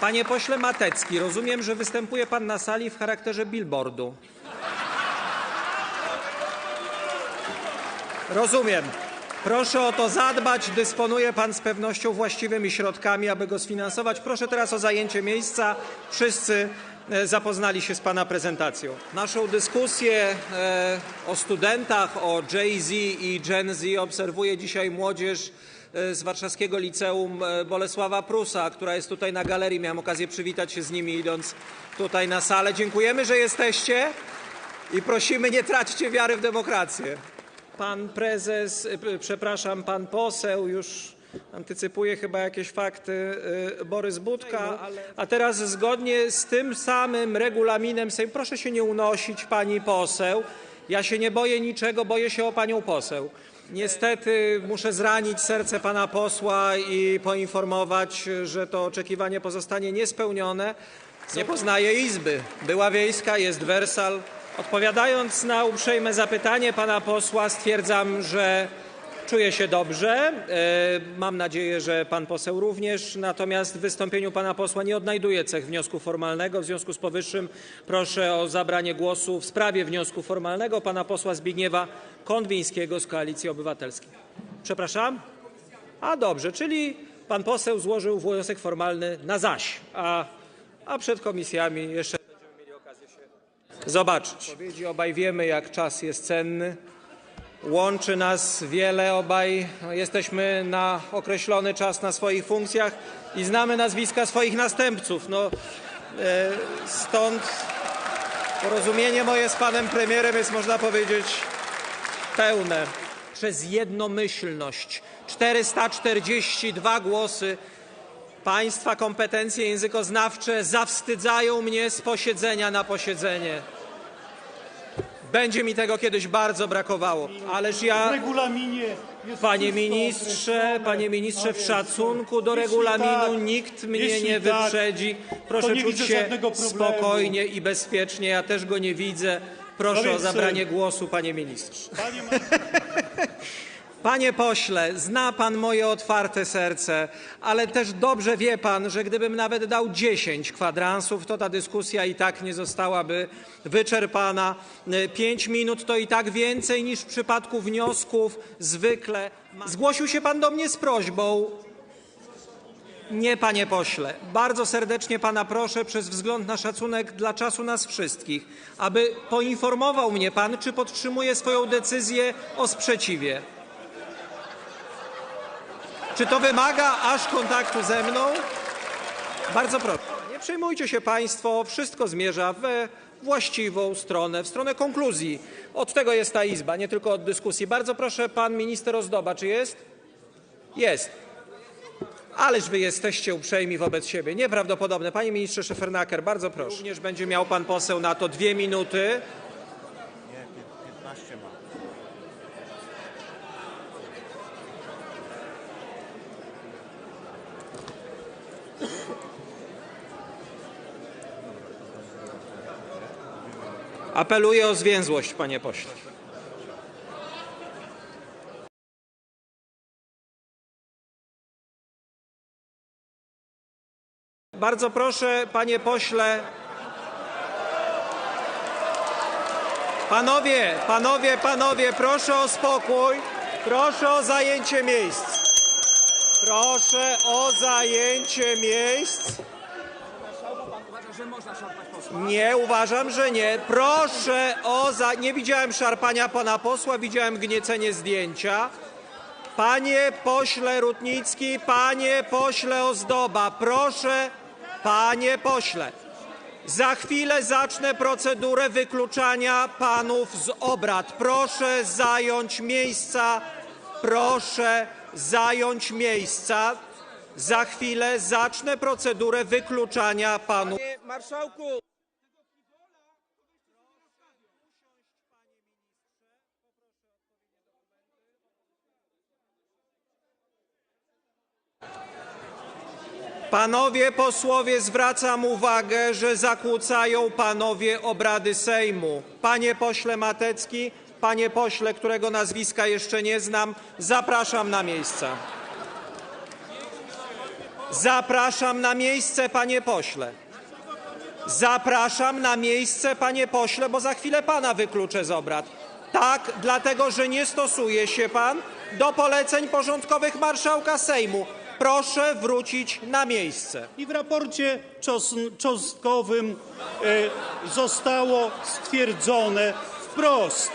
Panie pośle Matecki, rozumiem, że występuje pan na sali w charakterze billboardu. Rozumiem. Proszę o to zadbać. Dysponuje pan z pewnością właściwymi środkami, aby go sfinansować. Proszę teraz o zajęcie miejsca. Wszyscy e, zapoznali się z pana prezentacją. Naszą dyskusję e, o studentach, o Jay-Z i Gen Z obserwuje dzisiaj młodzież z warszawskiego liceum e, Bolesława Prusa, która jest tutaj na galerii. Miałem okazję przywitać się z nimi idąc tutaj na salę. Dziękujemy, że jesteście i prosimy nie traćcie wiary w demokrację. Pan prezes, p- przepraszam, pan poseł już antycypuje chyba jakieś fakty, Borys Budka, a teraz zgodnie z tym samym regulaminem Sejmu, proszę się nie unosić, pani poseł, ja się nie boję niczego, boję się o panią poseł. Niestety muszę zranić serce pana posła i poinformować, że to oczekiwanie pozostanie niespełnione. Nie poznaje Izby. Była wiejska, jest Wersal. Odpowiadając na uprzejme zapytanie pana posła, stwierdzam, że czuję się dobrze. E, Mam nadzieję, że pan poseł również. Natomiast w wystąpieniu pana posła nie odnajduję cech wniosku formalnego. W związku z powyższym proszę o zabranie głosu w sprawie wniosku formalnego pana posła Zbigniewa Konwińskiego z Koalicji Obywatelskiej. Przepraszam? A dobrze, czyli pan poseł złożył wniosek formalny na zaś, a, a przed komisjami jeszcze będziemy mieli okazję się zobaczyć. Obaj wiemy, jak czas jest cenny. Łączy nas wiele, obaj jesteśmy na określony czas na swoich funkcjach i znamy nazwiska swoich następców. No, e, stąd porozumienie moje z panem premierem jest, można powiedzieć, pełne. Przez jednomyślność 442 głosy Państwa kompetencje językoznawcze zawstydzają mnie z posiedzenia na posiedzenie. Będzie mi tego kiedyś bardzo brakowało, ależ ja, panie ministrze, panie ministrze, w szacunku do jeśli regulaminu tak, nikt mnie nie tak, wyprzedzi. Proszę czuć się spokojnie i bezpiecznie. Ja też go nie widzę. Proszę o zabranie y- głosu, panie ministrze. Panie pośle, zna pan moje otwarte serce, ale też dobrze wie pan, że gdybym nawet dał 10 kwadransów, to ta dyskusja i tak nie zostałaby wyczerpana. 5 minut to i tak więcej niż w przypadku wniosków zwykle. Zgłosił się pan do mnie z prośbą. Nie, panie pośle. Bardzo serdecznie pana proszę, przez wzgląd na szacunek dla czasu nas wszystkich, aby poinformował mnie pan, czy podtrzymuje swoją decyzję o sprzeciwie. Czy to wymaga aż kontaktu ze mną? Bardzo proszę. Nie przejmujcie się Państwo, wszystko zmierza we właściwą stronę, w stronę konkluzji. Od tego jest ta Izba, nie tylko od dyskusji. Bardzo proszę, pan minister Ozdoba, czy jest? Jest. Ależ wy jesteście uprzejmi wobec siebie. Nieprawdopodobne. Panie ministrze Szefernaker, bardzo proszę. Również będzie miał pan poseł na to dwie minuty. Apeluję o zwięzłość, panie pośle. Bardzo proszę, panie pośle. Panowie, panowie, panowie, proszę o spokój. Proszę o zajęcie miejsc. Proszę o zajęcie miejsc. Nie, uważam, że nie. Proszę o za... Nie widziałem szarpania pana posła, widziałem gniecenie zdjęcia. Panie pośle Rutnicki, panie pośle Ozdoba, proszę, panie pośle. Za chwilę zacznę procedurę wykluczania panów z obrad. Proszę zająć miejsca. Proszę zająć miejsca. Za chwilę zacznę procedurę wykluczania panów. Panie marszałku! Panowie posłowie, zwracam uwagę, że zakłócają panowie obrady Sejmu. Panie pośle Matecki, panie pośle, którego nazwiska jeszcze nie znam, zapraszam na miejsca. Zapraszam na miejsce, panie pośle. Zapraszam na miejsce, panie pośle, bo za chwilę pana wykluczę z obrad. Tak, dlatego że nie stosuje się pan do poleceń porządkowych marszałka Sejmu. Proszę wrócić na miejsce. I w raporcie cząstkowym e, zostało stwierdzone wprost,